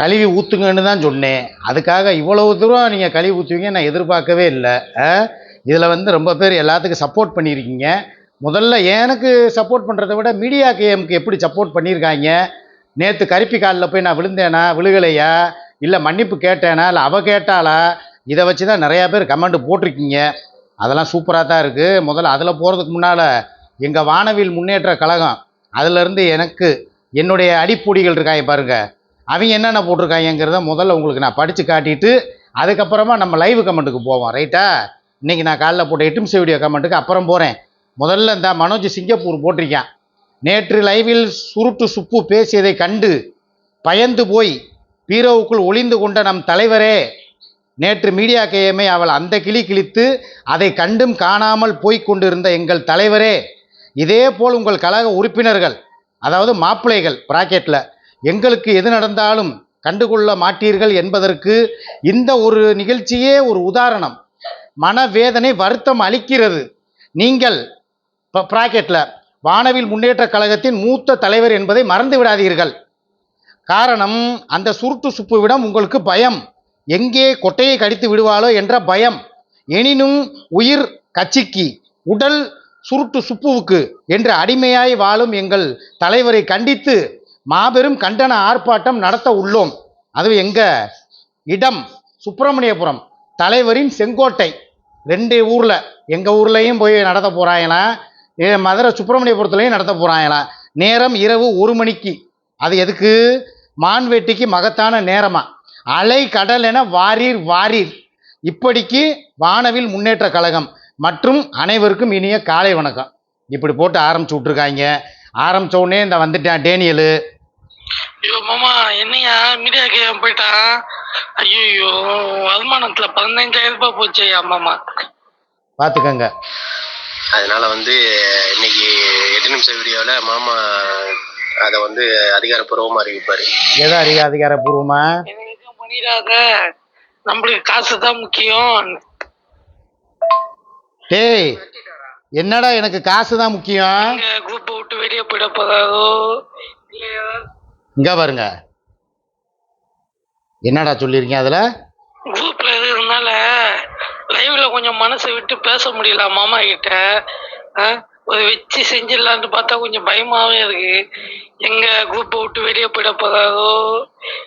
கழுவி ஊற்றுங்கன்னு தான் சொன்னேன். அதுக்காக இவ்வளவு தூரம் நீங்கள் கழுவி ஊற்றுவீங்க நான் எதிர்பார்க்கவே இல்லை. இதில் வந்து ரொம்ப பேர் எல்லாத்துக்கும் சப்போர்ட் பண்ணியிருக்கீங்க. முதல்ல எனக்கு சப்போர்ட் பண்ணுறதை விட மீடியா கேமுக்கு எப்படி சப்போர்ட் பண்ணியிருக்காங்க? நேற்று கருப்பி காலில் போய் நான் விழுந்தேனா விழுகலையா? இல்லை மன்னிப்பு கேட்டேனா? இல்லை அவள் கேட்டாளா? இதை வச்சு தான் நிறையா பேர் கமெண்ட் போட்டிருக்கீங்க. அதெல்லாம் சூப்பராக தான் இருக்குது முதல்ல அதில் போகிறதுக்கு முன்னால் எங்கள் வானவில் முன்னேற்ற கழகம் அதிலிருந்து எனக்கு என்னுடைய அடிப்பொடிகள் இருக்காங்க பாருங்கள் அவங்க என்னென்ன போட்டிருக்காங்கங்கிறத முதல்ல உங்களுக்கு நான் படித்து காட்டிட்டு அதுக்கப்புறமா நம்ம லைவ் கமெண்ட்டுக்கு போவோம் ரைட்டா இன்றைக்கி நான் காலைல போட்ட எட்டு நிமிஷம் வீடியோ கமெண்ட்டுக்கு அப்புறம் போகிறேன் முதல்ல இந்த மனோஜ் சிங்கப்பூர் போட்டிருக்கான். நேற்று லைவில் சுருட்டு சுப்பு பேசியதை கண்டு பயந்து போய் பீரோவுக்குள் ஒளிந்து கொண்ட நம் தலைவரே நேற்று மீடியா கேயமை அவள் அந்த கிளி கிழித்து அதை கண்டும் காணாமல் போய் கொண்டிருந்த எங்கள் தலைவரே இதே போல் உங்கள் கழக உறுப்பினர்கள் அதாவது மாப்பிள்ளைகள் பிராக்கெட்டில் எங்களுக்கு எது நடந்தாலும் கண்டுகொள்ள மாட்டீர்கள் என்பதற்கு இந்த ஒரு நிகழ்ச்சியே ஒரு உதாரணம். மனவேதனை வருத்தம் அளிக்கிறது. நீங்கள் இப்போ ப்ராக்கெட்டில் வானவில் முன்னேற்ற கழகத்தின் மூத்த தலைவர் என்பதை மறந்து விடாதீர்கள். காரணம் அந்த சுருட்டு சுப்புவிடம் உங்களுக்கு பயம். எங்கே கொட்டையை கடித்து விடுவாளோ என்ற பயம். எனினும் உயிர் கட்சிக்கு உடல் சுருட்டு சுப்புவுக்கு என்று அடிமையாய் வாழும் எங்கள் தலைவரை கண்டித்து மாபெரும் கண்டன ஆர்ப்பாட்டம் நடத்த உள்ளோம். அது எங்க? இடம் சுப்பிரமணியபுரம். தலைவரின் செங்கோட்டை. ரெண்டு ஊரில். எங்கள் ஊர்லேயும் போய் நடத்த போறாங்களாம் மதுரை சுப்பிரமணியபுரத்துலேயும் நடத்த போறாங்களாம் நேரம் இரவு ஒரு மணிக்கு. அது எதுக்கு? மான்வெட்டிக்கு மகத்தான நேரமாக அலை கடல் என வாரீர் வாரீர். இப்படிக்கு வானவில் முன்னேற்ற கழகம் மற்றும் அனைவருக்கும் இனிய காலை வணக்கம். இப்படி போட்டு ஆரம்பிச்சு விட்ருக்காங்க ஆரம்பிச்ச உடனே இந்த வந்துட்டேன் டேனியலு. ஐயோ மாமா என்னையா? மீடியா கேம் போயிட்டான் ஐயோ வருமானத்துல பதினஞ்சாயிரம் ரூபாய் போச்சு மாமா? பார்த்துக்கங்க அதனால வந்து இன்னைக்கு எட்டு நிமிஷம் வீடியோவில் மாமா அதை வந்து அதிகாரப்பூர்வமாக அறிவிப்பார். எதோ அதிக அதிகாரப்பூர்வமா? எனக்கு எதுவும் பண்ணிடாத. நம்மளுக்கு காசு தான் முக்கியம். டேய் என்னடா எனக்கு காசு தான் முக்கியம் குரூப்பை விட்டு வெளியே போயிட போதாதோ இல்லையா? இங்க பாருங்க. என்னடா சொல்லியிருக்கீங்க அதில்? குரூப்ல இருந்தால லைவ்ல கொஞ்சம் மனசை விட்டு பேச முடியல மாமா கிட்ட. ஒரு வச்சு செஞ்சிடலான்னு பார்த்தா கொஞ்சம் பயமாவே இருக்கு. எங்க குரூப்பை விட்டு வெளியே போயிட போதாதோ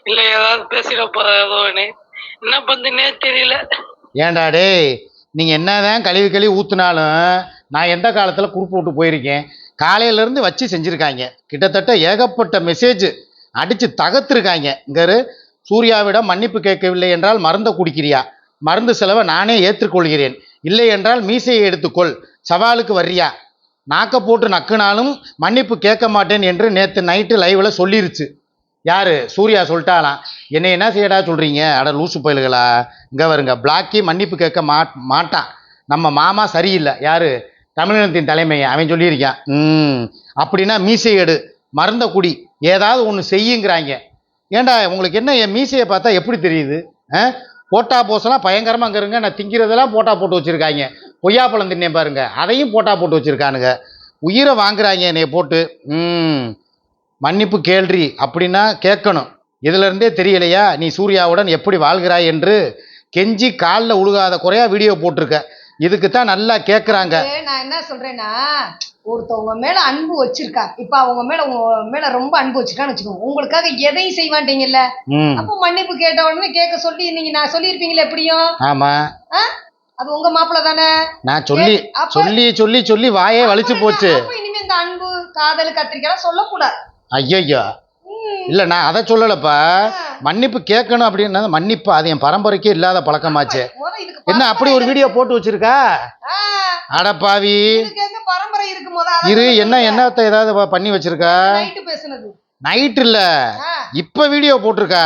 இல்ல ஏதாவது பேசிட போதாதோன்னு என்ன பண்ணுன்னே தெரியல. ஏன்டா டேய் நீங்கள் என்னதான் கழுவி கழுவி ஊற்றுனாலும் நான் எந்த காலத்தில் குறுப்பு விட்டு போயிருக்கேன்? காலையிலேருந்து வச்சு செஞ்சுருக்காங்க. கிட்டத்தட்ட ஏகப்பட்ட மெசேஜ் அடித்து தகர்த்துருக்காங்க. இங்கரு சூர்யாவிடம் மன்னிப்பு கேட்கவில்லை என்றால் மருந்தை குடிக்கிறியா? மருந்து செலவை நானே ஏற்றுக்கொள்கிறேன். இல்லை என்றால் மீசையை எடுத்துக்கொள். சவாலுக்கு வர்றியா? நாக்க போட்டு நக்குனாலும் மன்னிப்பு கேட்க மாட்டேன் என்று நேற்று நைட்டு லைவில் சொல்லிருச்சு. யார்? சூர்யா சொல்லிட்டாலாம் என்னை என்ன செய்யடா சொல்கிறீங்க அட லூசு பயலுகளா? இங்கே வருங்க. பிளாக்கி மன்னிப்பு கேட்க மாட் மாட்டான். நம்ம மாமா சரியில்லை. யார்? தமிழினத்தின் தலைமை அவன் சொல்லியிருக்கான். ம். அப்படின்னா மீசை எடு. மருந்த குடி. ஏதாவது ஒன்று செய்யுங்கிறாங்க. ஏன்டா உங்களுக்கு என்ன என் மீசையை பார்த்தா எப்படி தெரியுது? ஆ? போட்டா போசெல்லாம் பயங்கரமாக அங்கே இருங்க நான் திங்கிறதெல்லாம் போட்டா போட்டு வச்சுருக்காங்க. கொய்யாப்பழம் தின்னேன் பாருங்க அதையும் போட்டா போட்டு வச்சுருக்கானுங்க. உயிரை வாங்குறாங்க என்னைய போட்டு. ம். மன்னிப்பு கேள்றி அப்படின்னா கேட்கணும். இதுலேருந்தே தெரியலையா? நீ சூர்யாவுடன் எப்படி வாழ்கிறாய் என்று கெஞ்சி காலில் உழுகாத குறையாக வீடியோ போட்டிருக்க. இதுக்கு தான் நல்லா கேட்குறாங்க அது நான் என்ன சொல்றேன்னா ஒருத்தவங்க மேல அன்பு வச்சிருக்கா. இப்ப அவங்க மேல உங்க மேல ரொம்ப அன்பு வச்சிருக்கான்னு வச்சுக்கோங்க. உங்களுக்காக எதையும் ம். அப்போ மன்னிப்பு கேட்ட உடனே கேட்க சொல்லி நீங்க நான் சொல்லியிருப்பீங்களே எப்படியும்? ஆமாம் ஆ? அது உங்க மாப்பிள்ள தானே? நான் சொல்லி சொல்லி சொல்லி சொல்லி வாயே வலிச்சு போச்சு. இனிமே இந்த அன்பு காதல் கத்திரிக்காய் சொல்லக்கூடாது. ம். இல்லை நான் அதை சொல்லலப்பா. மன்னிப்பு கேட்கணும் அப்படின்னா மன்னிப்பு அது என் பரம்பரைக்கே இல்லாத பழக்கமாச்சு. என்ன அப்படி ஒரு வீடியோ போட்டு வச்சிருக்கா? அடப்பாவி இரு. என்ன என்னத்தை ஏதாவது பண்ணி வச்சிருக்கா? நைட் இல்ல. இப்ப வீடியோ போட்டிருக்கா?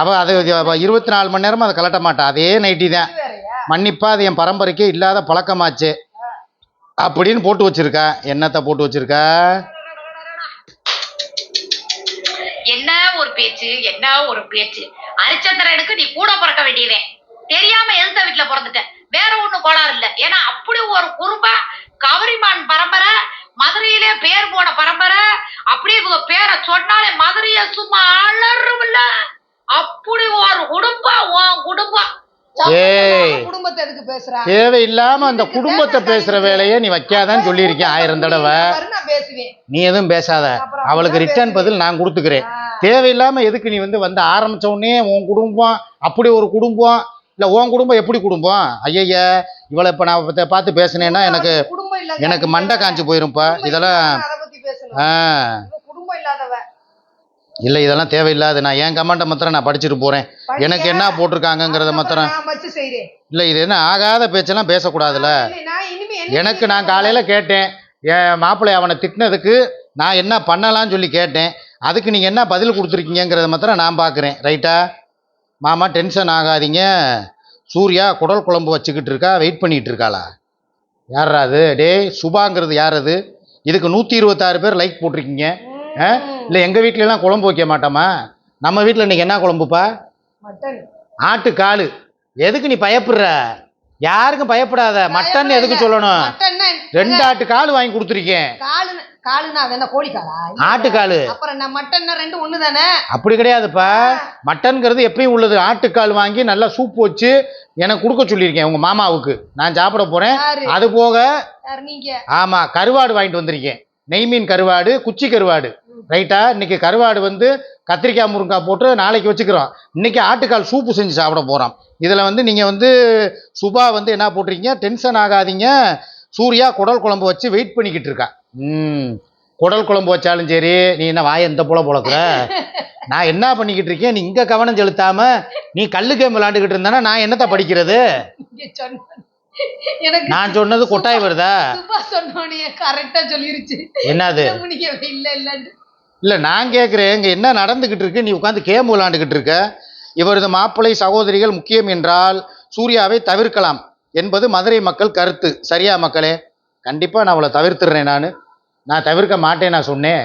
அவ அது இருபத்தி நாலு மணி நேரமா அதை கலட்ட மாட்டா. அதே நைட்டி தான். மன்னிப்பா அது என் பரம்பரைக்கே இல்லாத பழக்கமாச்சு. அப்படின்னு போட்டு வச்சிருக்கா. என்னத்தை போட்டு வச்சிருக்கா? பேச்சு என்ன ஒரு பேச்சு? ஹரிச்சந்திரனுக்கு நீ கூட பிறக்க வேண்டியவன் தெரியாம எந்த வீட்டுல பிறந்துட்ட. வேற ஒண்ணும் கோளாறு இல்ல. ஏன்னா அப்படி ஒரு குறும்ப கவரிமான் பரம்பரை மதுரையிலே பேர் போன பரம்பரை அப்படியே இவங்க பேரை சொன்னாலே மதுரைய சும்மா அலறும்ல அப்படி ஒரு குடும்பம் உன் குடும்பம். ஏய். குடும்பத்தை எதுக்கு பேசுறா? தேவையில்லாம அந்த குடும்பத்தை பேசுற வேலையை நீ வைக்காதான்னு சொல்லியிருக்கேன் ஆயிரம் தடவை. நீ எதுவும் பேசாத. அவளுக்கு ரிட்டர்ன் பதில் நான் கொடுத்துக்கிறேன். தேவையில்லாம எதுக்கு நீ வந்து வந்து ஆரம்பிச்ச உடனே உன் குடும்பம் அப்படி ஒரு குடும்பம்? இல்ல உன் குடும்பம் எப்படி குடும்பம்? ஐயய்ய இவளை இப்ப நான் பார்த்து பேசினேன்னா எனக்கு எனக்கு மண்டை காஞ்சு போயிரும்ப்பா. இதெல்லாம் ஆ. இல்லை இதெல்லாம் தேவையில்லாது. நான் என் கமெண்ட்டை மாத்திரம் நான் படிச்சுட்டு போறேன். எனக்கு என்ன போட்டிருக்காங்கங்கிறத மாத்திரம் இல்லை இது என்ன ஆகாத பேச்செல்லாம் பேசக்கூடாதுல்ல. எனக்கு நான் காலையில கேட்டேன். என் மாப்பிள்ளை அவனை திட்டினதுக்கு நான் என்ன பண்ணலாம்னு சொல்லி கேட்டேன். அதுக்கு நீங்கள் என்ன பதில் கொடுத்துருக்கீங்கிறத மாத்திரம் நான் பார்க்குறேன் ரைட்டா மாமா டென்ஷன் ஆகாதீங்க. சூர்யா குடல் குழம்பு வச்சுக்கிட்டு இருக்கா வெயிட் பண்ணிட்டு இருக்காளா? யாரா அது? டேய் சுபாங்கிறது யார் அது? இதுக்கு நூற்றி இருபத்தாறு பேர் லைக் போட்டிருக்கீங்க. ஆ? இல்லை எங்கள் வீட்லலாம் குழம்பு வைக்க மாட்டோமா? நம்ம வீட்டில் இன்னைக்கு என்ன குழம்புப்பா? மட்டன். ஆட்டுக்காலு எதுக்கு நீ பயப்படுற? யாருக்கும் பயப்படாத. மட்டன் எதுக்கு சொல்லணும்? ரெண்டு ஆட்டு கால் வாங்கி கொடுத்துருக்கேன். காலு காலுனா அது என்ன கோழிக்காலா? இல்ல. ஆட்டுக்காலு அப்புறம் நான் மட்டன்னா ரெண்டு தானே? அப்படி கிடையாதுப்பா. மட்டன்கிறது எப்பயும் உள்ளது. ஆட்டுக்கால் வாங்கி நல்லா சூப் வச்சு எனக்கு கொடுக்க சொல்லியிருக்கேன் உங்க மாமாவுக்கு. நான் சாப்பிட போறேன். அது போக ஆமா கருவாடு வாங்கிட்டு வந்திருக்கேன். நெய் மீன் கருவாடு குச்சி கருவாடு. ரைட்டா இன்னைக்கு கருவாடு வந்து கத்திரிக்காய் முருங்காய் போட்டு நாளைக்கு வச்சுக்கிறோம். இன்னைக்கு ஆட்டுக்கால் சூப்பு செஞ்சு சாப்பிட போறோம். இதுல வந்து நீங்க வந்து சுபா வந்து என்ன போட்டிருக்கீங்க? டென்ஷன் ஆகாதீங்க. சூர்யா குடல் குழம்பு வச்சு வெயிட் பண்ணிக்கிட்டு இருக்கா. ம். குடல் குழம்பு வச்சாலும் சரி நீ என்ன வாய எந்த போல போலக்குற நான் என்ன பண்ணிக்கிட்டு இருக்கேன்? நீ இங்க கவனம் செலுத்தாம நீ கல்லு கேம் விளையாண்டுக்கிட்டு இருந்தானா நான் என்னத்த படிக்கிறது? நான் சொன்னது கொட்டாய் வருதா? கரெக்டா சொல்லிருச்சு. என்னது? இல்ல நான் கேட்குறேன் இங்கே என்ன நடந்துக்கிட்டு இருக்கு? நீ உட்காந்து கேம் விளாண்டுக்கிட்டு இருக்க. இவரது மாப்பிள்ளை சகோதரிகள் முக்கியம் என்றால் சூர்யாவை தவிர்க்கலாம் என்பது மதுரை மக்கள் கருத்து. சரியா மக்களே? கண்டிப்பாக நான் அவளை தவிர்த்துடுறேன் நான். நான் தவிர்க்க மாட்டேன் நான் சொன்னேன்.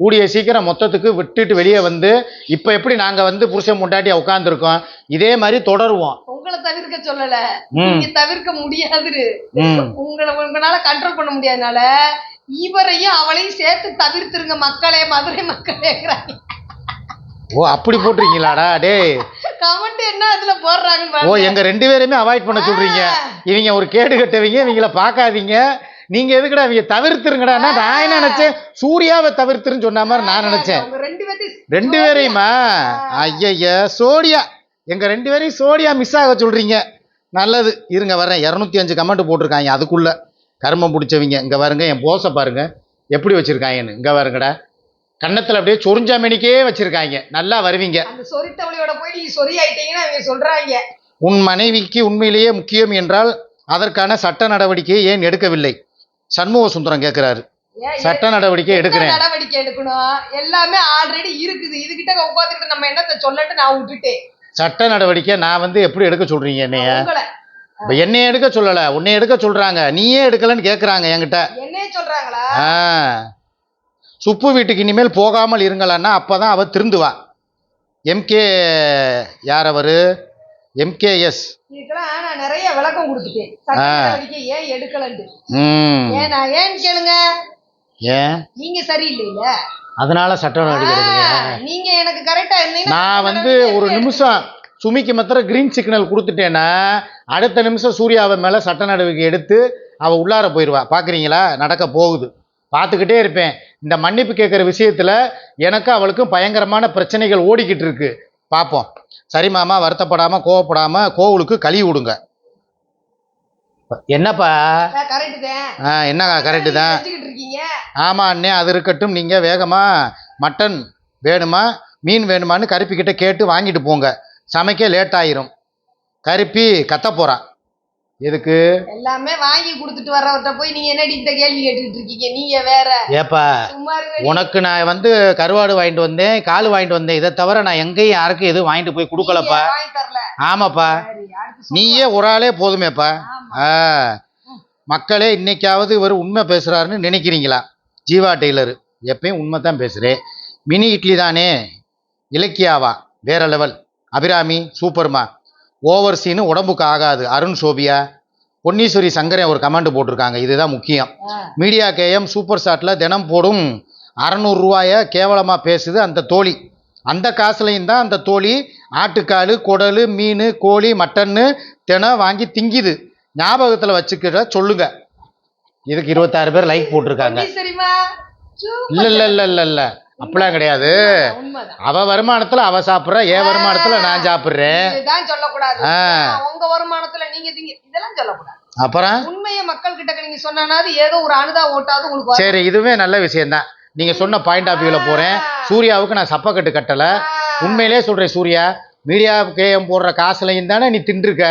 கூடிய சீக்கிரம் மொத்தத்துக்கு விட்டுட்டு வெளியே வந்து இப்போ எப்படி நாங்கள் வந்து புருஷன் முண்டாட்டியா உட்காந்துருக்கோம் இதே மாதிரி தொடருவோம். உங்களை தவிர்க்க சொல்லல. நீங்க தவிர்க்க முடியாது உங்களை உங்களால கண்ட்ரோல் பண்ண முடியாதனால இவரையும் அவளையும் சேர்த்து தவிர்த்துருங்க மக்களே மதுரை மக்களேங்கிறாங்க ஓ அப்படி போட்டிருக்கீங்களாடா? டேய். கமெண்ட் என்ன அதுல போடுறாங்கன்னு ஓ. எங்க ரெண்டு பேருமே அவாய்ட் பண்ண சொல்றீங்க. இவங்க ஒரு கேடு கட்டவங்க இவங்கள பார்க்காதீங்க. நீங்க எதுக்குடா இவங்க தவிர்த்துருங்கடான்னா நான் என்ன நினைச்சேன்? சூர்யாவை தவிர்த்துருன்னு சொன்ன மாதிரி நான் நினைச்சேன். ரெண்டு பேரையுமா? ஐயய்ய சோடியா. எங்க ரெண்டு பேரையும் சோடியா மிஸ் ஆக சொல்றீங்க. நல்லது. இருங்க வரேன் இரநூத்தி அஞ்சு கமெண்ட் போட்டிருக்காங்க அதுக்குள்ள. கர்மம் பிடிச்சவங்க. இங்க பாருங்க என் போஸை பாருங்க. எப்படி வச்சிருக்காங்கன்னு. இங்க பாருங்கடா. கன்னத்துல அப்படியே சொரிஞ்சாமணிக்கே வச்சிருக்காங்க. நல்லா வருவீங்க. அந்த சொரித்தவளையோட போய் நீங்க சொறி ஆயிட்டீங்கன்னா இவங்க சொல்றாங்க. உன் மனைவிக்கு உண்மையிலேயே முக்கியம் என்றால் அதற்கான சட்ட நடவடிக்கையை ஏன் எடுக்கவில்லை? சண்முக சுந்தரம் கேட்கிறாரு சட்ட நடவடிக்கை எடுக்கிறேன். நடவடிக்கை எடுக்கணும்? எல்லாமே ஆல்ரெடி இருக்குது. இதுகிட்ட உட்காந்துக்கிட்டு நம்ம என்னத்த சொல்லட்டு நான் விட்டுட்டேன். சட்ட நடவடிக்கை நான் வந்து எப்படி எடுக்க சொல்றீங்க என்னைய? இப்ப என்னைய எடுக்க சொல்லல உன்னை எடுக்க சொல்றாங்க. நீயே எடுக்கலன்னு கேக்குறாங்க என்கிட்ட. என்னைய ஆ. சுப்பு வீட்டுக்கு இனிமேல் போகாமல் இருங்களான்னா அப்பதான் அவ திருந்துவா. எம்கே யார் அவரு? எம்கேஎஸ் இதுக்கெல்லாம் நான் நிறைய விளக்கம் கொடுத்துட்டேன். சட்ட ஆ. நடவடிக்கை ஏன் எடுக்கலன்ட்டு. ம். ஏன் நான் ஏன்னு கேளுங்க? ஏன்? நீங்க சரியில்லைல அதனால சட்ட நடவடிக்கை எடுக்கலையா. நீங்க எனக்கு கரெக்டா இருந்தீங்கன்னா நான் வந்து ஒரு நிமிஷம் சுமிக்கு மாத்திரம் கிரீன் சிக்னல் கொடுத்துட்டேன்னா அடுத்த நிமிஷம் சூர்யாவை மேலே சட்ட நடவடிக்கை எடுத்து அவள் உள்ளார போயிடுவா பார்க்குறீங்களா நடக்க போகுது. பார்த்துக்கிட்டே இருப்பேன். இந்த மன்னிப்பு கேட்குற விஷயத்தில் எனக்கும் அவளுக்கும் பயங்கரமான பிரச்சனைகள் ஓடிக்கிட்டு இருக்கு. பார்ப்போம். சரி மாமா வருத்தப்படாமல் கோவப்படாமல் கோவிலுக்கு கழுவி விடுங்க. என்னப்பா? ஆ என்ன கரெக்டு தான். ஆமாம் அண்ணே அது இருக்கட்டும். நீங்கள் வேகமாக மட்டன் வேணுமா மீன் வேணுமான்னு கருப்பிக்கிட்ட கேட்டு வாங்கிட்டு போங்க. சமைக்க லேட் ஆயிரும். கருப்பி கத்த போறா. எதுக்கு? எல்லாமே வாங்கி கொடுத்துட்டு வர்றவர்கிட்ட போய் நீங்க என்னடி இந்த கேள்வி கேட்டுக்கிட்டு இருக்கீங்க? நீங்க வேற. ஏப்பா உனக்கு நான் வந்து கருவாடு வாங்கிட்டு வந்தேன் கால் வாங்கிட்டு வந்தேன். இதை தவிர நான் எங்கேயும் யாருக்கும் எதுவும் வாங்கிட்டு போய் கொடுக்கலப்பா. ஆமாப்பா. நீயே ஒரு ஆளே போதுமேப்பா. மக்களே இன்னைக்காவது இவர் உண்மை பேசுறாருன்னு நினைக்கிறீங்களா? ஜீவா டெய்லர் எப்பயும் உண்மை தான் பேசுகிறேன் மினி இட்லி தானே? இலக்கியாவா? வேற லெவல் அபிராமி சூப்பர்மா. ஓவர் சீனு உடம்புக்கு ஆகாது. அருண் சோபியா. பொன்னீஸ்வரி சங்கரன் ஒரு கமெண்ட் போட்டிருக்காங்க. இதுதான் முக்கியம். மீடியா கேஎம் சூப்பர் ஸ்டாட்டில் தினம் போடும் அறநூறுரூவாயை கேவலமாக பேசுது அந்த தோழி. அந்த காசுலையும் தான் அந்த தோழி ஆட்டுக்கால் குடல் மீன் கோழி மட்டன்னு தினம் வாங்கி திங்கிது. ஞாபகத்தில் வச்சுக்கிற சொல்லுங்க. இதுக்கு இருபத்தாறு பேர் லைக் போட்டிருக்காங்க. இல்லை இல்லை இல்லை இல்லை இல்லை. அப்படிலாம் கிடையாது. அவ வருமானத்தில் அவ சாப்பிட்றா என் வருமானத்தில் நான் சாப்பிட்றேன். இதுதான் சொல்லக்கூடாது. ஆ. உங்க வருமானத்துல நீங்க இதெல்லாம் சொல்லக்கூடாது. அப்புறம்? உண்மையை மக்கள் கிட்ட நீங்க சொன்னாவது ஏதோ ஒரு அனுதா ஓட்டாவது உங்களுக்கு. சரி இதுவே நல்ல விஷயம்தான். நீங்கள் சொன்ன பாயிண்ட் ஆஃப் வியூவில் போகிறேன் சூர்யாவுக்கு நான் சப்பக்கட்டு கட்டலை. உண்மையிலே சொல்கிறேன் சூர்யா மீடியா கேஎம் போடுற காசுலையும் தானே நீ தின்றுருக்க?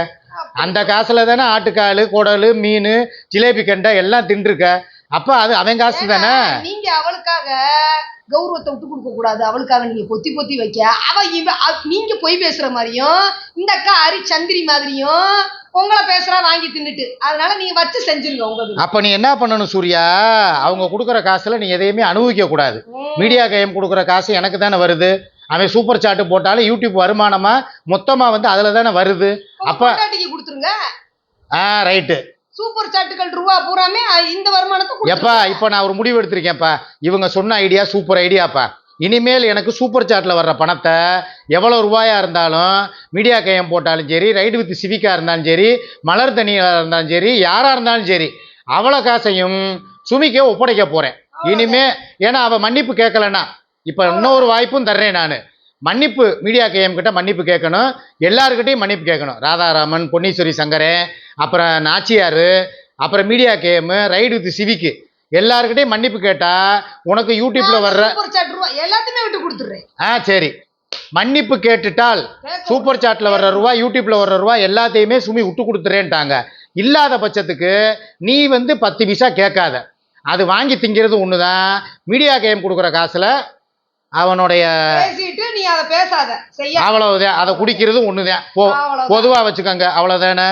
அந்த காசுல தானே ஆட்டுக்கால் குடல் மீன் ஜிலேபி கண்டை எல்லாம் தின்றுருக்க? அப்போ அது அவன் காசு தானே? நீங்க அவளுக்காக கௌரவத்தை விட்டு கொடுக்க கூடாது. அவளுக்காக நீங்க பொத்தி பொத்தி வைக்க. அவ இவ நீங்க பொய் பேசுற மாதிரியும் இந்த அக்கா அரி சந்திரி மாதிரியும் உங்களை பேசுறா வாங்கி தின்னுட்டு. அதனால நீங்க வச்சு செஞ்சிருங்க உங்க இதுல. அப்போ நீ என்ன பண்ணணும் சூர்யா? அவங்க கொடுக்குற காசுல நீ எதையுமே அனுபவிக்க கூடாது. மீடியா கேம் கொடுக்குற காசு எனக்கு தானே வருது. அவன் சூப்பர் சாட்டு போட்டாலும் யூடியூப் வருமானமா மொத்தமா வந்து அதில் தானே வருது. அப்ப கொடுத்துருங்க. ஆ ரைட்டு சூப்பர் சாட்டுகள் ரூபா பூராமே இந்த வருமானத்தை எப்பா. இப்போ நான் ஒரு முடிவு எடுத்திருக்கேன்ப்பா. இவங்க சொன்ன ஐடியா சூப்பர் ஐடியாப்பா இனிமேல் எனக்கு சூப்பர் சாட்டில் வர்ற பணத்தை எவ்வளோ ரூபாயா இருந்தாலும் மீடியா கையம் போட்டாலும் சரி ரைடு வித் சிவிக்கா இருந்தாலும் சரி மலர் தனியாக இருந்தாலும் சரி யாராக இருந்தாலும் சரி அவ்வளோ காசையும் சுமிக்க ஒப்படைக்க போகிறேன் இனிமே ஏன்னா அவள் மன்னிப்பு கேட்கலன்னா இப்போ இன்னொரு வாய்ப்பும் தர்றேன் நான். மன்னிப்பு மீடியா கேஎம் கிட்ட மன்னிப்பு கேட்கணும். எல்லாருக்கிட்டையும் மன்னிப்பு கேட்கணும். ராதாராமன் பொன்னீஸ்வரி சங்கரன் அப்புறம் நாச்சியார் அப்புறம் மீடியா கேஎம் ரைடு வித் சிவிக்கு. எல்லாருக்கிட்டையும் மன்னிப்பு கேட்டா உனக்கு யூடியூப்ல வர்ற எல்லாத்தையுமே விட்டு கொடுத்துடுறேன். ஆ சரி. மன்னிப்பு கேட்டுட்டால் சூப்பர் சாட்டில் வர்ற ரூபா யூடியூப்ல வர்ற ரூபா எல்லாத்தையுமே சுமி விட்டு கொடுத்துறேன்ட்டாங்க இல்லாத பட்சத்துக்கு நீ வந்து பத்து பைசா கேட்காத. அது வாங்கி திங்கிறது ஒன்று தான் மீடியா கேம் கொடுக்குற காசில் அவனுடைய நீ அதை பேசாத. அவ்வளவுதான் அதை குடிக்கிறது ஒன்று தான் போ அவ்வளவுதான். பொதுவாக வச்சுக்கோங்க. அவ்வளோதானே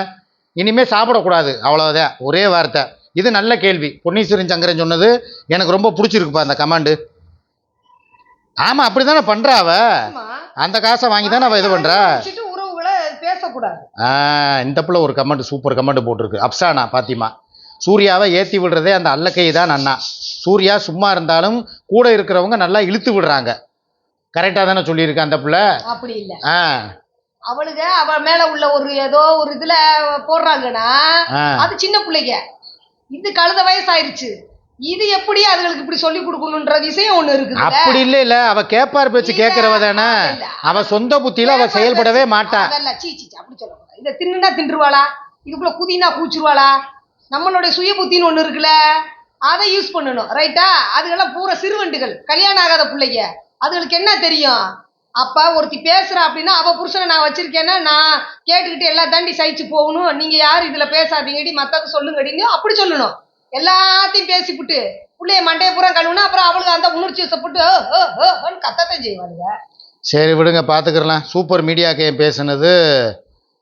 இனிமே சாப்பிடக்கூடாது. அவ்வளோதான் ஒரே வார்த்தை. இது நல்ல கேள்வி. பொன்னீஸ்வரன் சங்கரன் சொன்னது எனக்கு ரொம்ப பிடிச்சிருக்குப்பா அந்த கமாண்டு ஆமாம் அப்படி தானே பண்ணுறா அவ? ஆமா. அந்த காசை வாங்கி தானே அவள் இது உறவுகளை பேசக்கூடாது. இந்த பிள்ளை ஒரு கமெண்ட் சூப்பர் கமெண்ட் போட்டிருக்கு. அப்சானா பாத்திமா. சூர்யாவை ஏற்றி விடுறதே அந்த அல்லக்கை தான் அண்ணா. சூர்யா சும்மா இருந்தாலும் கூட இருக்கிறவங்க நல்லா இழுத்து விடுறாங்க. கரெக்டாக தானே சொல்லியிருக்கு அந்த பிள்ளை? அப்படி இல்ல. ஆ. அவளுக அவ மேல உள்ள ஒரு ஏதோ ஒரு இதுல போடுறாங்கன்னா அது சின்ன பிள்ளைங்க. இது கழுத வயசாயிருச்சு. இது எப்படி அதுகளுக்கு இப்படி சொல்லி கொடுக்கணுன்ற விஷயம் ஒண்ணு இருக்குது அப்படி இல்ல இல்ல. அவ கேப்பார் பேச்சு இல்ல, கேட்கறவ தானே. அவ சொந்த புத்தியில அவ செயல்படவே மாட்டா. அதல்ல சீ சீ சீ, அப்படி சொல்லக்கூடாது இதை தின்னுனா தின்றுவாளா? இதுக்குள்ள குதினா கூச்சிருவாளா நம்மளுடைய சுய புத்தின்னு ஒண்ணு இருக்குல்ல. அதை யூஸ் பண்ணணும் ரைட்டா அதுகெல்லாம் பூரா சிறுவண்டுகள் கல்யாணம் ஆகாத பிள்ளைங்க. அதுகளுக்கு என்ன தெரியும்? அப்பா ஒருத்தி பேசுறா அப்படின்னா அவ புருஷனை நான் வச்சிருக்கேன்னா நான் கேட்டுக்கிட்டு எல்லா தாண்டி சகிச்சு போகணும். நீங்க யார் இதுல பேசாதீங்கடி மத்தது சொல்லுங்கடின்னு அப்படி சொல்லணும். எல்லாத்தையும் பேசிப்புட்டு பிள்ளைய மண்டையை பூரா கழுவுனா அப்புறம் அவளுக்கு அந்த உணர்ச்சி வசப்பட்டு கத்தத்தான் செய்வாளுங்க. சரி விடுங்க பார்த்துக்கிறலாம் சூப்பர் மீடியா கேஎம் பேசுனது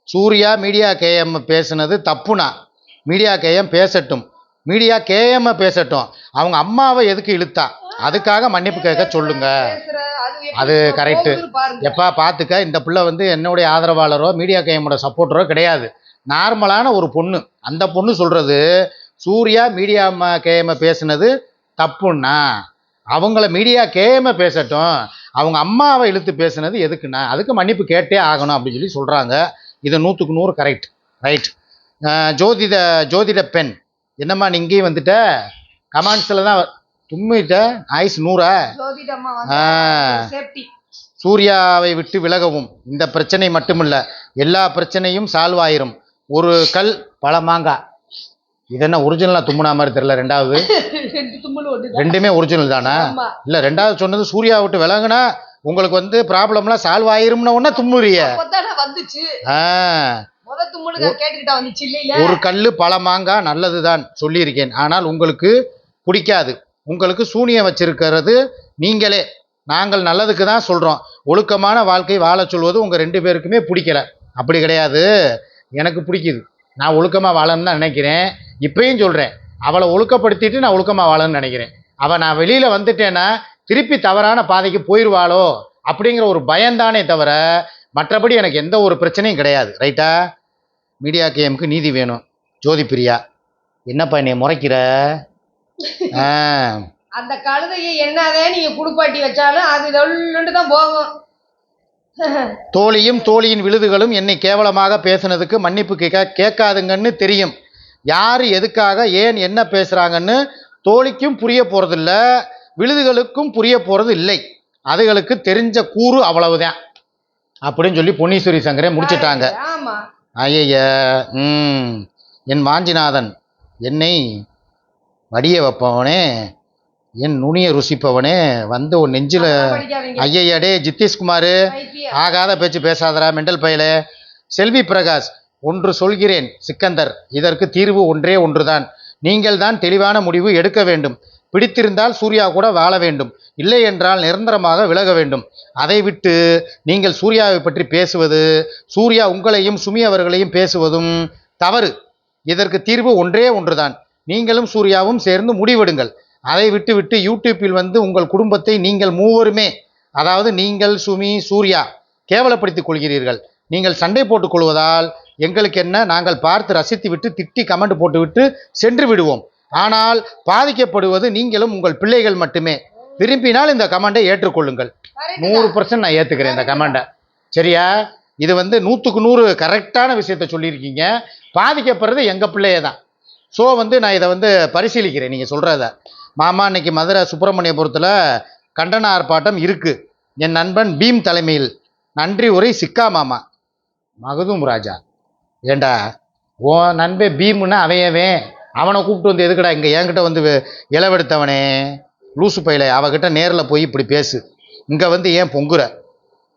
சூர்யா மீடியா கேஎம் பேசுனது தப்புனா மீடியா கேஎம் பேசட்டும். மீடியா கேஎம் பேசட்டும். அவங்க அம்மாவை எதுக்கு இழுத்தா? அதுக்காக மன்னிப்பு கேட்க சொல்லுங்க. அது கரெக்டு எப்பா பார்த்துக்க இந்த பிள்ளை வந்து என்னுடைய ஆதரவாளரோ மீடியா கேமோட சப்போர்ட்டரோ கிடையாது. நார்மலான ஒரு பொண்ணு. அந்த பொண்ணு சொல்றது சூர்யா மீடியா கேஎம் பேசுனது தப்புன்னா அவங்கள மீடியா கேஎம் பேசட்டும். அவங்க அம்மாவை இழுத்து பேசுனது எதுக்குண்ணா? அதுக்கு மன்னிப்பு கேட்டே ஆகணும் அப்படின்னு சொல்லி சொல்கிறாங்க இது நூற்றுக்கு நூறு கரெக்ட். ரைட். ஜோதிட ஜோதிட பெண். என்னம்மா நீ இங்கேயும் வந்துட்ட? கமெண்ட்ஸில் தான் தும்மிட்ட. ஆயுஸ் நூறா. சூர்யாவை விட்டு விலகவும். இந்த பிரச்சனை மட்டுமில்ல எல்லா பிரச்சனையும் சால்வ் ஆயிரும். ஒரு கல் பல மாங்காய். இது என்ன ஒரிஜினலாக தும்முனா மாதிரி தெரியல ரெண்டாவது? ரெண்டுமே ஒரிஜினல் தானே? இல்லை ரெண்டாவது சொன்னது சூர்யா விட்டு விலகுனா உங்களுக்கு வந்து ப்ராப்ளம்லாம் சால்வ் ஆயிரும்னு ஒன்று தும்முறிய. வந்துச்சு. ஆ. ஒரு கல் பல மாங்காய் நல்லது தான் சொல்லியிருக்கேன். ஆனால் உங்களுக்கு பிடிக்காது. உங்களுக்கு சூனியம் வச்சிருக்கிறது நீங்களே. நாங்கள் நல்லதுக்கு தான் சொல்கிறோம் ஒழுக்கமான வாழ்க்கை வாழச் சொல்வது உங்கள் ரெண்டு பேருக்குமே பிடிக்கல. அப்படி கிடையாது. எனக்கு பிடிக்குது. நான் ஒழுக்கமாக வாழணும்னு தான் நினைக்கிறேன். இப்பயும் சொல்கிறேன் அவளை ஒழுக்கப்படுத்திட்டு நான் ஒழுக்கமாக வாழணும்னு நினைக்கிறேன். அவள் நான் வெளியில் வந்துட்டேன்னா திருப்பி தவறான பாதைக்கு போயிடுவாளோ அப்படிங்கிற ஒரு பயம்தானே தவிர மற்றபடி எனக்கு எந்த ஒரு பிரச்சனையும் கிடையாது. ரைட்டா மீடியா கேமுக்கு நீதி வேணும். ஜோதி பிரியா என்னப்பா என்னை முறைக்கிற? ஆ. அந்த கழுதையை என்னதே நீங்க குடுப்பாட்டி வச்சாலும் அது தான் போகும். தோழியும் தோழியின் விழுதுகளும் என்னை கேவலமாக பேசுனதுக்கு மன்னிப்பு கேட்க கேட்காதுங்கன்னு தெரியும். யார் எதுக்காக ஏன் என்ன பேசுகிறாங்கன்னு தோழிக்கும் புரிய போகிறதில்ல விழுதுகளுக்கும் புரிய போகிறது இல்லை. அதுகளுக்கு தெரிஞ்ச கூறு அவ்வளவுதான். அப்படின்னு சொல்லி பொன்னீஸ்வரி சங்கரே முடிச்சிட்டாங்க. ஆமா. ஐய ம் என் வாஞ்சிநாதன் என்னை வடிய வைப்பவனே என் நுனியை ருசிப்பவனே வந்து உன் நெஞ்சில் ஐயையடே ஜித்தீஷ்குமார். ஆகாத பேச்சு பேசாதடா மெண்டல் பயலே. செல்வி பிரகாஷ் ஒன்று சொல்கிறேன் சிக்கந்தர் இதற்கு தீர்வு ஒன்றே ஒன்றுதான். நீங்கள் தான் தெளிவான முடிவு எடுக்க வேண்டும். பிடித்திருந்தால் சூர்யா கூட வாழ வேண்டும். இல்லை என்றால் நிரந்தரமாக விலக வேண்டும். அதை விட்டு நீங்கள் சூர்யாவை பற்றி பேசுவது சூர்யா உங்களையும் சுமி அவர்களையும் பேசுவதும் தவறு. இதற்கு தீர்வு ஒன்றே ஒன்றுதான். நீங்களும் சூர்யாவும் சேர்ந்து முடிவெடுங்கள். அதை விட்டு விட்டு யூடியூப்பில் வந்து உங்கள் குடும்பத்தை நீங்கள் மூவருமே அதாவது நீங்கள் சுமி சூர்யா கேவலப்படுத்திக் கொள்கிறீர்கள். நீங்கள் சண்டை போட்டுக் கொள்வதால் எங்களுக்கு என்ன? நாங்கள் பார்த்து ரசித்து விட்டு திட்டி கமெண்ட் போட்டுவிட்டு சென்று விடுவோம். ஆனால் பாதிக்கப்படுவது நீங்களும் உங்கள் பிள்ளைகள் மட்டுமே. விரும்பினால் இந்த கமெண்டை ஏற்றுக்கொள்ளுங்கள். நூறு பர்சன்ட் நான் ஏற்றுக்கிறேன் இந்த கமெண்டை. சரியா? இது வந்து நூற்றுக்கு நூறு கரெக்டான விஷயத்த சொல்லியிருக்கீங்க. பாதிக்கப்படுறது எங்கள் பிள்ளையே தான். ஸோ வந்து நான் இதை வந்து பரிசீலிக்கிறேன் நீங்கள் சொல்கிறத மாமா இன்னைக்கு மதுரை சுப்பிரமணியபுரத்தில் கண்டன ஆர்ப்பாட்டம் இருக்குது என் நண்பன் பீம் தலைமையில். நன்றி உரை சிக்கா மாமா. மகதும் ராஜா. ஏண்டா? ஓ நண்பே பீம்னா அவையவே அவனை கூப்பிட்டு வந்து எதுக்குடா இங்கே என்கிட்ட வந்து இளவெடுத்தவனே? லூசு பையில அவகிட்ட நேரில் போய் இப்படி பேசு. இங்கே வந்து ஏன் பொங்குற?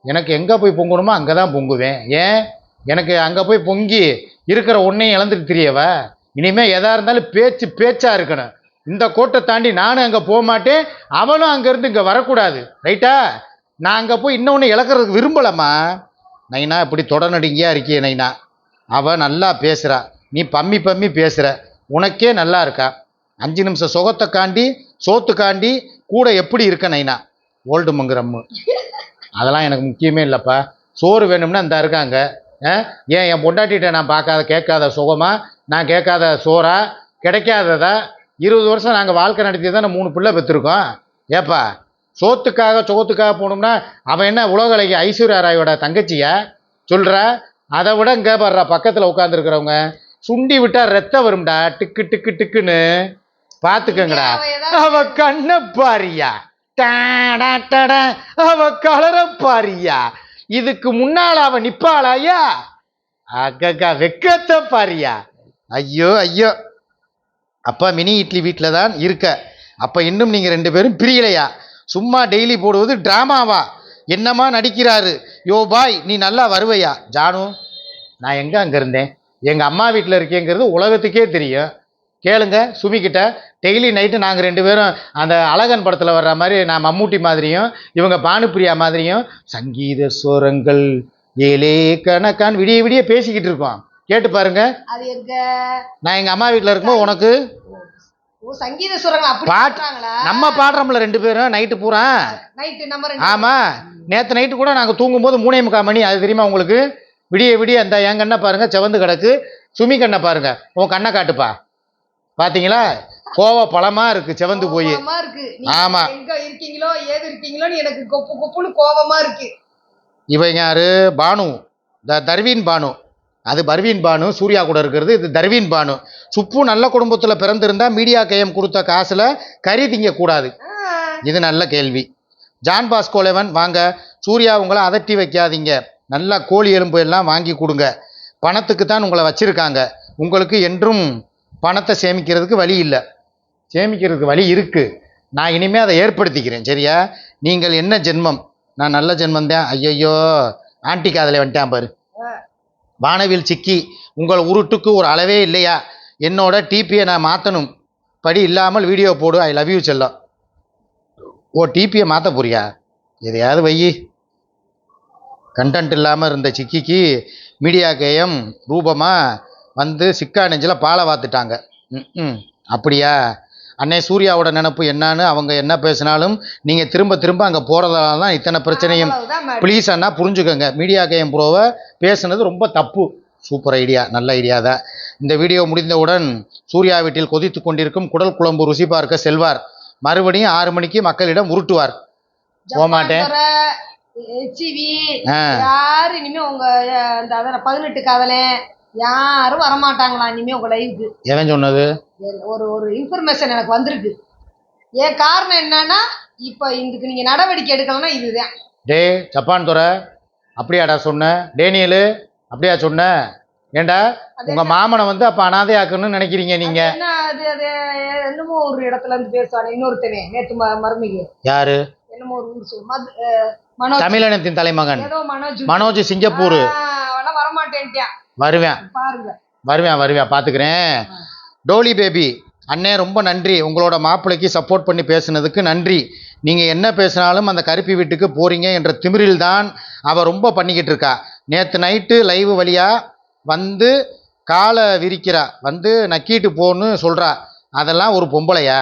எனக்கு எங்கே போய் பொங்கணுமோ அங்கே தான் பொங்குவேன். ஏன்? எனக்கு அங்கே போய் பொங்கி இருக்கிற ஒன்றையும் இழந்துட்டு தெரியவ? இனிமேல் எதாக இருந்தாலும் பேச்சு பேச்சாக இருக்கணும். இந்த கோட்டை தாண்டி நானும் அங்கே போக மாட்டேன். அவனும் அங்கேருந்து இங்கே வரக்கூடாது. ரைட்டா நான் அங்கே போய் இன்னொன்று இழக்கிறதுக்கு விரும்பலம்மா. நைனா இப்படி தொடநடுங்கியா இருக்கியே நைனா? அவன் நல்லா பேசுகிறா நீ பம்மி பம்மி பேசுகிற உனக்கே நல்லா இருக்கா? அஞ்சு நிமிஷம் சுகத்தை காண்டி சோத்து காண்டி கூட எப்படி இருக்க நைனா? ஓல்டு மங்குரம்மு. அதெல்லாம் எனக்கு முக்கியமே இல்லைப்பா. சோறு வேணும்னா இந்த இருக்காங்க. ஏன் என் பொண்டாட்டிகிட்ட நான் பார்க்காத கேட்காத சுகமா? நான் கேட்காத சோறா? கிடைக்காததா? இருபது வருஷம் நாங்கள் வாழ்க்கை நடத்தி தானே மூணு பிள்ளை பெற்றிருக்கோம். ஏப்பா சோத்துக்காக சுகத்துக்காக போனோம்னா அவன் என்ன உலகலைக்கு ஐஸ்வர்யா ராயோட தங்கச்சியா? சொல்கிற அதை விட இங்கே பாடுறா பக்கத்தில் உட்காந்துருக்கிறவங்க சுண்டி விட்டா ரத்தம் வரும்டா. டிக்கு டிக்கு டிக்குன்னு. ஏதாவது- அவ கண்ண பாரியா. டாடா டாடா. அவ கலர பாரியா. இதுக்கு முன்னால அவ நிப்பாளாயா? அக்கா வெக்கத்தை பாரியா. ஐயோ ஐயோ. அப்பா மினி இட்லி வீட்டில் தான் இருக்க. அப்போ இன்னும் நீங்கள் ரெண்டு பேரும் பிரியலையா? சும்மா டெய்லி போடுவது ட்ராமாவா? என்னமா நடிக்கிறாரு? யோ பாய் நீ நல்லா வருவையா? ஜானு நான் எங்கே அங்கே இருந்தேன்? எங்கள் அம்மா வீட்டில் இருக்கேங்கிறது உலகத்துக்கே தெரியும். கேளுங்க சுமிக்கிட்ட டெய்லி நைட்டு நாங்கள் ரெண்டு பேரும் அந்த அழகன் படத்தில் வர்ற மாதிரி நான் மம்மூட்டி மாதிரியும் இவங்க பானுப்பிரியா மாதிரியும் சங்கீத சுரங்கள் ஏலே கணக்கான் விடிய விடிய பேசிக்கிட்டு இருக்கோம். கேட்டு பாருங்க. நான் எங்கள் அம்மா வீட்டில் இருக்கும்போது உனக்கு? சங்கீத நம்ம பாடுறோம்ல ரெண்டு பேரும் நைட்டு பூரா. நைட்டு நம்ம ரெண்டு ஆமாம் நேற்று நைட்டு கூட நாங்கள் தூங்கும்போது மூணே முக்கால் மணி அது தெரியுமா உங்களுக்கு? விடிய விடிய அந்த என் கண்ணை பாருங்க செவந்து கிடக்கு. சுமி கண்ணை பாருங்க. உன் கண்ணை காட்டுப்பா. பார்த்தீங்களா கோவ பழமா இருக்கு செவந்து போய். ஆமா. எங்க இருக்கீங்களோ ஏது இருக்கீங்களோன்னு எனக்கு கொப்பு கொப்புன்னு கோவமா இருக்கு. இவன் யாரு? பானு. த தர்வீன் பானு. அது பர்வீன் பானு. சூர்யா கூட இருக்கிறது. இது தர்வீன் பானு. சுப்பு நல்ல குடும்பத்தில் பிறந்திருந்தா மீடியா கையம் கொடுத்த காசில் கறி திங்கக்கூடாது இது நல்ல கேள்வி. ஜான் பாஸ்கோலேவன் வாங்க. சூர்யா உங்களை அதட்டி வைக்காதீங்க. நல்லா கோழி எலும்பு எல்லாம் வாங்கி கொடுங்க. பணத்துக்கு தான் உங்களை வச்சிருக்காங்க. உங்களுக்கு என்றும் பணத்தை சேமிக்கிறதுக்கு வழி இல்லை. சேமிக்கிறதுக்கு வழி இருக்கு. நான் இனிமே அதை ஏற்படுத்திக்கிறேன். சரியா? நீங்கள் என்ன ஜென்மம்? நான் நல்ல ஜென்மம் தான். ஐயையோ! ஆன்டி காதலை வந்துட்டான் பாரு. வானவில் சிக்கி உங்கள் உருட்டுக்கு ஒரு அளவே இல்லையா? என்னோட டிபியை நான் மாற்றணும் படி இல்லாமல் வீடியோ போடு. ஐ லவ் யூ செல்லம். ஓ டிபியை மாற்ற போறியா? எதையாவது வை கண்டென்ட் இல்லாமல் இருந்த சிக்கிக்கு மீடியா கேயம் ரூபமாக வந்து சிக்கா நெஞ்சில் பாலை வாத்துட்டாங்க. ம் அப்படியா? அன்னை சூர்யாவோட நினப்பு என்னன்னு அவங்க என்ன பேசினாலும் நீங்கள் திரும்ப திரும்ப அங்கே போகிறதால தான் இத்தனை பிரச்சனையும். ப்ளீஸ் அண்ணா புரிஞ்சுக்கோங்க. மீடியா கேம் ப்ரோவை பேசுனது ரொம்ப தப்பு. சூப்பர் ஐடியா நல்ல ஐடியா தான். இந்த வீடியோ முடிந்தவுடன் சூர்யா வீட்டில் கொதித்து கொண்டிருக்கும் குடல் குழம்பு ருசி பார்க்க செல்வார். மறுபடியும் ஆறு மணிக்கு மக்களிடம் உருட்டுவார். போமாட்டேன். ஆ. யாரும் இனிமே உங்க அதான் பதினெட்டு காதலன் யாரும் வரமாட்டாங்களா இனிமே உங்க லைவுக்கு எவன் சொன்னது? ஒரு ஒரு இன்ஃபர்மேஷன் எனக்கு வந்திருக்கு. ஏன் காரணம் என்னன்னா இப்ப இதுக்கு நீங்க நடவடிக்கை எடுக்கலன்னா இதுதான். டே ஜப்பான் துறை அப்படியாடா சொன்ன? டேனியலு அப்படியா சொன்ன? ஏண்டா உங்க மாமனை வந்து அப்ப அனாதையாக்கணும்னு நினைக்கிறீங்க நீங்க? அது அது என்னமோ ஒரு இடத்துல இருந்து பேசுவானே இன்னொருத்தவன் நேத்து மருமிகு. யாரு? என்னமோ ஒரு ஊர் சொல்லு தமிழினத்தின் தலைமகன். மனோஜ். சிங்கப்பூர். வரமாட்டேன்ட்டான் வருவேன். பாருங்க. வருவேன் வருவேன். பார்த்துக்கிறேன். டோலி பேபி அண்ணே ரொம்ப நன்றி. உங்களோட மாப்பிள்ளைக்கு சப்போர்ட் பண்ணி பேசுனதுக்கு நன்றி. நீங்கள் என்ன பேசினாலும் அந்த கருப்பி வீட்டுக்கு போகிறீங்க என்ற திமிரில் தான் அவள் ரொம்ப பண்ணிக்கிட்டு இருக்கா. நேற்று நைட்டு லைவ் வழியாக வந்து காலை விரிக்கிறா. வந்து நக்கிட்டு போன்னு சொல்கிறா அதெல்லாம் ஒரு பொம்பளையா?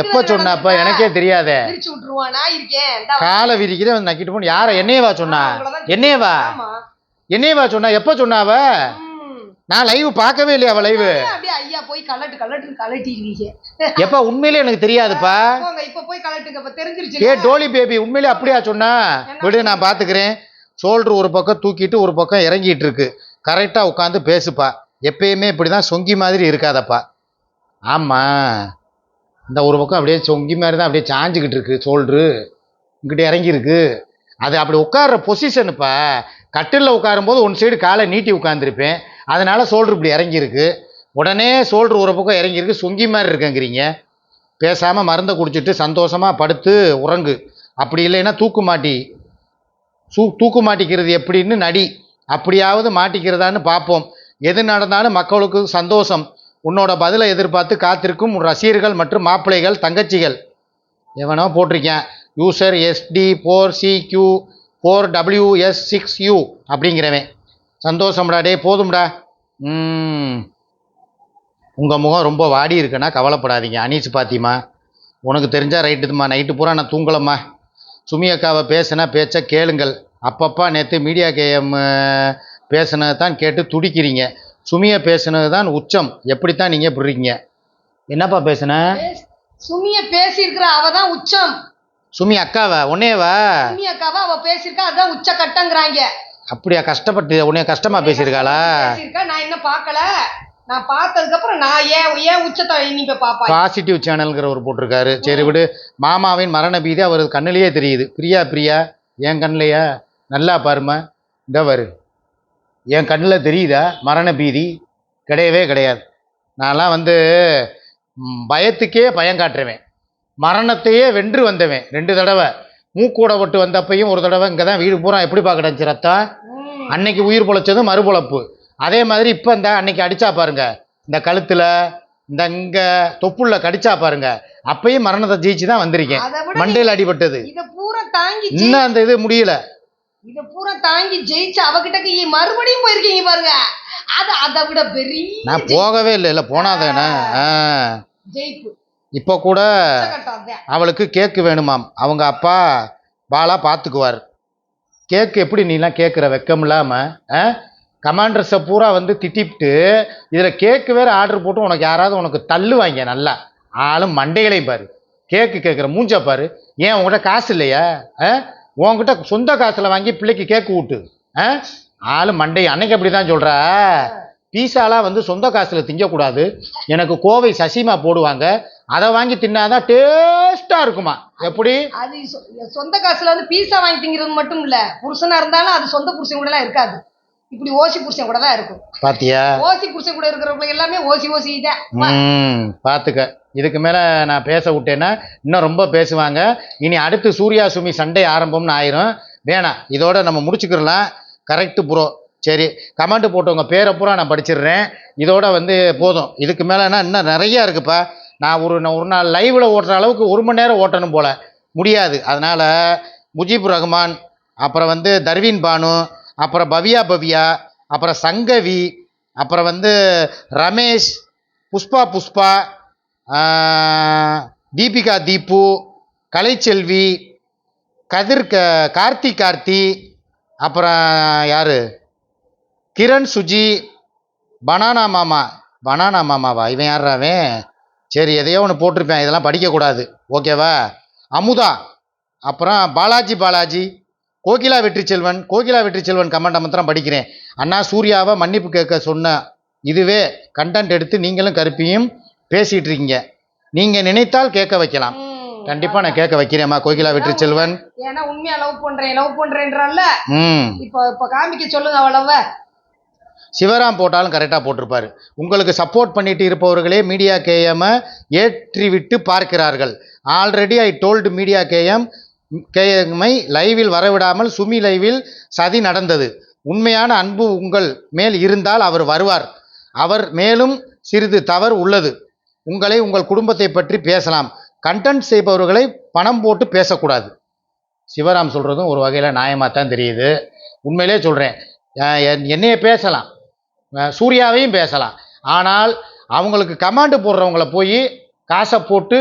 எப்போ சொன்னாப்ப? எனக்கே தெரியாதே. காலை விரிக்கிற வந்து நக்கிட்டு போன்னு யாரை? என்னையவா சொன்னா? என்னையவா? என்னையவா சொன்னா? எப்போ சொன்னாவ. நான் லைவ் பார்க்கவே இல்லையா அவள் லைவ் ஐயா போய் கலட்டு கலட்டுன்னு கலட்டிடுவீங்க எப்ப உண்மையிலே எனக்கு தெரியாதுப்பா. இப்ப போய் கலட்டுங்க இப்ப ஏ தெரிஞ்சிருச்சு டோலி பேபி உண்மையிலே அப்படியா சொன்னா? விடு நான் பார்த்துக்கிறேன் ஷோல்டர் ஒரு பக்கம் தூக்கிட்டு ஒரு பக்கம் இறங்கிட்டு இருக்கு. கரெக்டாக உட்காந்து பேசுப்பா. எப்பயுமே இப்படி தான் சொங்கி மாதிரி இருக்காதப்பா. ஆமாம் இந்த ஒரு பக்கம் அப்படியே சொங்கி மாதிரி தான் அப்படியே சாஞ்சிக்கிட்டு இருக்கு சோல்ட்ரு இங்கிட்ட இறங்கியிருக்கு. அது அப்படி உட்கார்ற பொசிஷனுப்பா கட்டிலில் உட்காரும்போது ஒன் சைடு காலை நீட்டி உட்காந்துருப்பேன் அதனால் சோல்ட்ரு இப்படி இறங்கியிருக்கு. உடனே சோல்ட்ரு ஒரு பக்கம் இறங்கியிருக்கு சொங்கி மாதிரி இருக்கங்கிறீங்க. பேசாமல் மருந்தை குடிச்சிட்டு சந்தோஷமாக படுத்து உறங்கு. அப்படி இல்லைன்னா தூக்கு மாட்டி. சூ தூக்கு மாட்டிக்கிறது எப்படின்னு நடி. அப்படியாவது மாட்டிக்கிறதான்னு பார்ப்போம். எது நடந்தாலும் மக்களுக்கு சந்தோஷம். உன்னோட பதிலை எதிர்பார்த்து காத்திருக்கும் உன் ரசிகர்கள் மற்றும் மாப்பிள்ளைகள் தங்கச்சிகள். எவனோ போட்டிருக்கேன். User SD four C Q four W S six U அப்படிங்கிறவன். சந்தோஷம்டா டே போதும்டா. உங்கள் முகம் ரொம்ப வாடி இருக்குன்னா கவலைப்படாதீங்க. அனீஸ் பாத்திமா உனக்கு தெரிஞ்சால் ரைட்டுதும்மா. நைட்டு பூரா நான் தூங்கலம்மா. சுமி அக்காவை பேசினா பேச்சை கேளுங்கள். அப்பப்பா நேற்று மீடியா கேஎம் பேசினது தான் கேட்டு துடிக்கிறீங்க. சுமியை பேசுனது தான் உச்சம். எப்படித்தான் நீங்கள் இப்படி இருக்கீங்க என்னப்பா பேசுன? சுமிய பேசியிருக்கிற அவ தான் உச்சம். சுமி அக்காவா? உன்னையவா? சுமி அக்காவா? அவ பேசியிருக்கா அதுதான் உச்ச கட்டங்கிறாங்க. அப்படியா கஷ்டப்பட்டு உன்னைய கஷ்டமா பேசியிருக்காளா? பேசியிருக்கா? நான் இன்னும் பார்க்கல? நான் பார்த்ததுக்கு அப்புறம் நான் ஏன் ஏன் உச்சத்தை நீ போய் பாப்பா பாசிட்டிவ் சேனல்ங்கிற ஒரு போட்டிருக்காரு. சரி விடு. மாமாவின் மரண பீதி அவர் கண்ணிலேயே தெரியுது. பிரியா பிரியா என் கண்ணிலையா? நல்லா பாருமா இந்த வரு. என் கண்ணில் தெரியுதா? மரண பீதி? கிடையவே கிடையாது. நான்லாம் வந்து பயத்துக்கே பயம் காட்டுறவன். மரணத்தையே வென்று வந்தவன். ரெண்டு தடவை. மூக்கூட விட்டு வந்தப்பையும் ஒரு தடவை இங்கே தான் வீடு பூரா எப்படி பார்க்கடச்சு ரத்தம். அன்னைக்கு உயிர் பொழைச்சது மறுபொழப்பு. அதே மாதிரி இப்போ இந்த அன்னைக்கு அடிச்சா பாருங்க. இந்த கழுத்துல இந்த இங்க தொப்புள்ள கடிச்சா பாருங்க. அப்பயும் மரணத்தை ஜெயிச்சு தான் வந்திருக்கேன் மண்டையில் அடிபட்டது. இன்னும் அந்த இது முடியல. இத பூரா தாங்கி ஜெயிச்சு அவகிட்ட மறுபடியும் போயிருக்கீங்க பாருங்க. அது அதை விட பெரிய நான் போகவே இல்லை. இல்லை போனாதானே ஜெயிப்பு. இப்போ கூட. அவளுக்கு கேக்கு வேணுமாம். அவங்க அப்பா பாலா பார்த்துக்குவார் கேக்கு எப்படி நீலாம் கேட்குற வெக்கம் இல்லாமல் ஆ? கமாண்டர்ஸை பூரா வந்து திட்டிப்ட்டு இதில் கேக்கு வேறு ஆர்டர் போட்டு உனக்கு யாராவது உனக்கு தள்ளுவாங்க நல்லா. ஆளும் மண்டைகளையும் பாரு. கேக்கு கேட்குற மூஞ்ச பாரு. ஏன் உங்ககிட்ட காசு இல்லையா? ஆ? உன்கிட்ட சொந்த காசில் வாங்கி பிள்ளைக்கு கேக்கு ஊட்டு. ஆ? ஆளு மண்டை அன்னைக்கு அப்படி தான் சொல்கிறா பீஸாலாம் வந்து சொந்த காசில் திங்கக்கூடாது. எனக்கு கோவை சசிமா போடுவாங்க. அதை வாங்கி தின்னாதான் டேஸ்ட்டாக இருக்குமா? எப்படி? அது சொந்த காசுல வந்து பீஸா வாங்கி திங்கிறது மட்டும் இல்ல. புருஷனா இருந்தாலும் அது சொந்த புருஷன் கூட எல்லாம் இருக்காது. இப்படி ஓசி புருஷன் கூட தான் இருக்கும். பாத்தியா? ஓசி புருஷன் கூட இருக்கிறவங்க எல்லாமே ஓசி ஓசி தான் ம் பார்த்துக்க இதுக்கு மேலே நான் பேச விட்டேன்னா இன்னும் ரொம்ப பேசுவாங்க. இனி அடுத்து சூர்யா சுமி சண்டை ஆரம்பம்னு ஆயிரும். வேணாம் இதோட நம்ம முடிச்சுக்கிறலாம். கரெக்டு ப்ரோ சரி கமெண்ட் போட்டவங்க பேரை பூரா நான் படிச்சிடுறேன். இதோட வந்து போதும். இதுக்கு மேலேனா இன்னும் நிறையா இருக்குப்பா. நான் ஒரு நான் ஒரு நாள் லைவில் ஓட்டுற அளவுக்கு ஒரு மணி நேரம் ஓட்டணும் போல். முடியாது. அதனால் முஜீப் ரஹ்மான் அப்புறம் வந்து தர்வீன் பானு அப்புறம் பவ்யா பவ்யா அப்புறம் சங்கவி அப்புறம் வந்து ரமேஷ் புஷ்பா புஷ்பா தீபிகா தீப்பு கலைச்செல்வி கதிர் க கார்த்தி கார்த்தி அப்புறம் யார்? கிரண் சுஜி பனானா மாமா. பனானா மாமாவா? இவன் யார்றா சரி எதையோ ஒன்று போட்டிருப்பேன். இதெல்லாம் படிக்கக்கூடாது. ஓகேவா? அமுதா. அப்புறம் பாலாஜி பாலாஜி. கோகிலா வெற்றி செல்வன் கோகிலா வெற்றி செல்வன் கமெண்ட் மாத்திரம் படிக்கிறேன். அண்ணா சூர்யாவை மன்னிப்பு கேட்க சொன்ன இதுவே கண்டென்ட் எடுத்து நீங்களும் கருப்பியும் பேசிட்டு இருக்கீங்க. நீங்க நினைத்தால் கேட்க வைக்கலாம். கண்டிப்பா நான் கேட்க வைக்கிறேம்மா கோகிலா வெற்றி செல்வன் ஏன்னா உண்மையா லவ் பண்றேன் லவ் பண்றேன்றான்ல ம். இப்போ இப்போ காமிக்க சொல்லுங்க அவ்வளவ. சிவராம் போட்டாலும் கரெக்டாக போட்டிருப்பாரு. உங்களுக்கு சப்போர்ட் பண்ணிட்டு இருப்பவர்களே மீடியா கேஎம்மை ஏற்றி விட்டு பார்க்கிறார்கள். Already I told media KM கேஎம்ஐ லைவில் வரவிடாமல் சுமி லைவில் சதி நடந்தது. உண்மையான அன்பு உங்கள் மேல் இருந்தால் அவர் வருவார். அவர் மேலும் சிறிது தவறு உள்ளது. உங்களை உங்கள் குடும்பத்தை பற்றி பேசலாம். கண்டென்ட் செய்பவர்களை பணம் போட்டு பேசக்கூடாது. சிவராம் சொல்கிறதும் ஒரு வகையில் நியாயமாக தான் தெரியுது. உண்மையிலே சொல்கிறேன் என்னையே பேசலாம். சூர்யாவையும் பேசலாம். ஆனால் அவங்களுக்கு கமாண்டு போடுறவங்கள போய் காசை போட்டு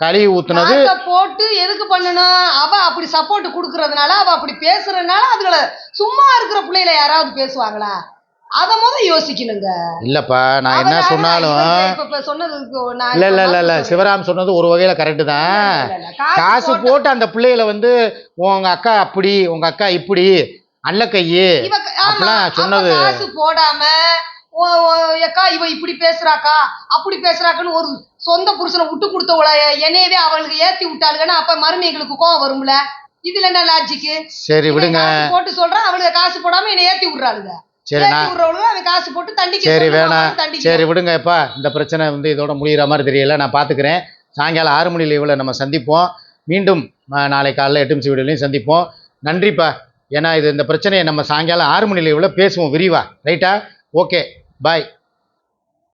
கழுவி ஊத்துனது. போட்டு எதுக்கு பண்ணணும்? அவ அப்படி சப்போர்ட் கொடுக்கறதுனால அவ அப்படி பேசுறதுனால அதுல சும்மா இருக்கிற பிள்ளைல யாராவது பேசுவாங்களா? அத முத யோசிக்கணுங்க. இல்லப்பா நான் என்ன? சொன்னாலும் சொன்னதுக்கு இல்ல இல்ல இல்ல இல்ல. சிவராம் சொன்னது ஒரு வகையில கரெக்டு தான். காசு போட்டு- அந்த பிள்ளைகளை வந்து உங்க அக்கா அப்படி உங்க அக்கா இப்படி அல்ல கையி. அப்படிலாம் சொன்னது. காசு போடாம ஏக்கா இவ இப்படி பேசுறாக்கா அப்படி பேசுறாக்குன்னு ஒரு சொந்த புருஷனை விட்டு கொடுத்தவள என்னையவே அவளுக்கு ஏத்தி விட்டாளுங்கன்னா அப்ப மருமைகளுக்கு கோவம் வரும்ல? இதுல என்ன லாஜிக்கு சரி விடுங்க. போட்டு சொல்றான் அவளுக்கு காசு போடாம என்னை ஏத்தி விடுறாளுங்க சரி நான் காசு போட்டு தண்டிக்க சரி வேணாம். சரி விடுங்கப்பா இந்த பிரச்சனை வந்து இதோட முடிகிற மாதிரி தெரியல. நான் பார்த்துக்கிறேன் சாயங்காலம் ஆறு மணி லீவில் நம்ம சந்திப்போம். மீண்டும் நாளை காலைல எட்டு நிமிஷம் வீடியோலையும் சந்திப்போம். நன்றிப்பா. ஏன்னா இது இந்த பிரச்சனையை நம்ம சாயங்காலம் ஆறு மணி லீவில் பேசுவோம் விரிவா. ரைட்டா ஓகே பாய்